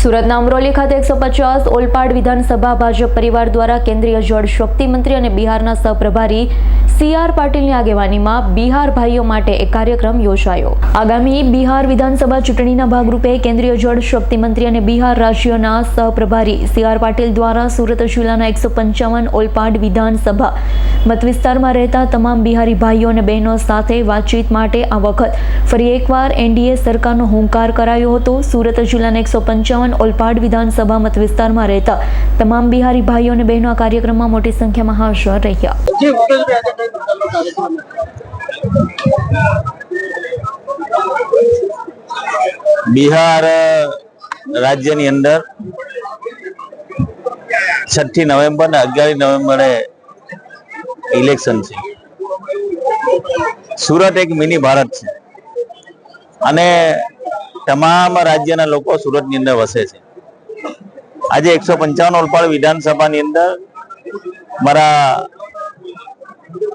સુરતના અમરોલી ખાતે એકસો પચાસ ઓલપાડ વિધાનસભા ભાજપ પરિવાર દ્વારા કેન્દ્રીય જળ શક્તિ મંત્રી અને બિહારના સહપ્રભારી સી આર પાટીલની આગેવાનીમાં બિહાર ભાઈઓ માટે એક કાર્યક્રમ યોજાયો. આગામી બિહાર વિધાનસભા ચૂંટણીના ભાગરૂપે કેન્દ્રીય જળ શક્તિ મંત્રી અને બિહાર રાજ્યના સહપ્રભારી સી આર પાટીલ દ્વારા સુરત જિલ્લાના એકસો પંચાવન ઓલપાડ વિધાનસભા મત વિસ્તારમાં રહેતા તમામ બિહારી ભાઈઓ અને બહેનો સાથે વાતચીત માટે આ વખત ફરી એકવાર એનડીએ સરકારનો હુંકાર કરાયો હતો. સુરત જિલ્લાના એકસો પંચાવન ઓલપાડ વિધાનસભા મત વિસ્તારમાં રહેતા તમામ બિહારી ભાઈઓ અને બહેનો આ કાર્યક્રમમાં મોટી સંખ્યામાં હાજર રહ્યા. બિહાર રાજ્યની અંદર છઠ્ઠી નવેમ્બર ને અગિયારી નવેમ્બરે ઇલેક્શન છે. સુરત એક મિની ભારત છે. અને તમામ રાજ્યના લોકો સુરતની અંદર વસે છે. આજે એકસો પંચાવન ઓલપાડ વિધાનસભાની અંદર મારા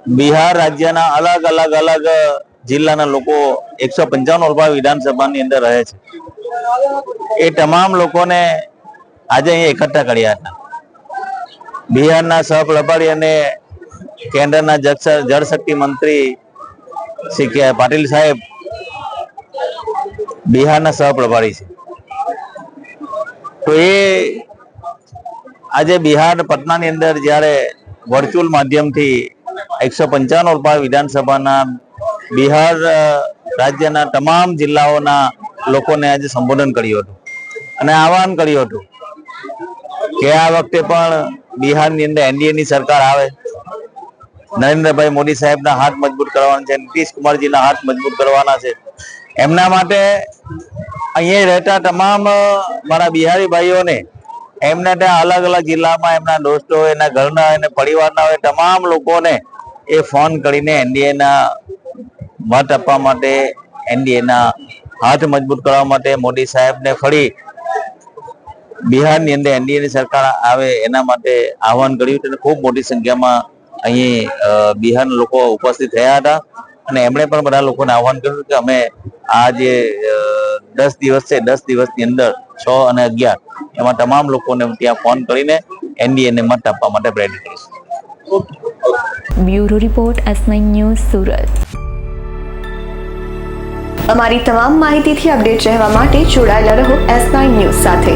બિહાર રાજ્યના અલગ અલગ અલગ જિલ્લાના લોકો એકસો પંચાવન ઓલપાડ વિધાનસભાની અંદર રહે છે. એ તમામ લોકોને આજે અહીંયા એકઠા કર્યા હતા. બિહારના સહપ્રભારી અને કેન્દ્રના જળ જળશક્તિ મંત્રી શ્રી પાટીલ સાહેબ બિહારના સહપ્રભારી છે. તો એ આજે બિહાર પટનાની અંદર જ્યારે વર્ચ્યુઅલ માધ્યમથી એકસો પંચાવન રૂપિયા વિધાનસભાના બિહાર રાજ્યના તમામ જિલ્લાઓના લોકોને આજે સંબોધન કર્યું હતું અને આહવાન કર્યું હતું કે આ વખતે પણ બિહારની અંદર એનડીએ ની સરકાર આવે. નરેન્દ્રભાઈ મોદી સાહેબના હાથ મજબૂત કરવાના છે, નીતિશ કુમારજીના હાથ મજબૂત કરવાના છે. એમના માટે અહીંયા રહેતા તમામ મારા બિહારી ભાઈઓને એમને ત્યાં અલગ અલગ જિલ્લામાં એમના દોસ્તો એના ઘરના એને પરિવારના હોય, તમામ લોકોને એ ફોન કરીને એનડીએના મત આપવા માટે, એનડીએના હાથ મજબૂત કરવા માટે મોદી સાહેબને ફરી બિહારની અંદર એનડીએની સરકાર આવે એના માટે આહવાન કર્યું હતું અને ખૂબ મોટી સંખ્યામાં અહીં બિહારના લોકો ઉપસ્થિત થયા હતા અને એમણે પણ બધા લોકોને આહવાન કર્યું કે અમે આ જે દસ દિવસ છે, દસ દિવસની અંદર છ અને અગિયાર એમાં તમામ લોકોને ત્યાં ફોન કરીને એનડીએને મત આપવા માટે પ્રેરિત કરીશું. Bureau report S news Surat. અમારી તમામ માહિતીથી અપડેટ રહેવા માટે જોડાયેલા રહો એસ ન્યૂઝ સાથે.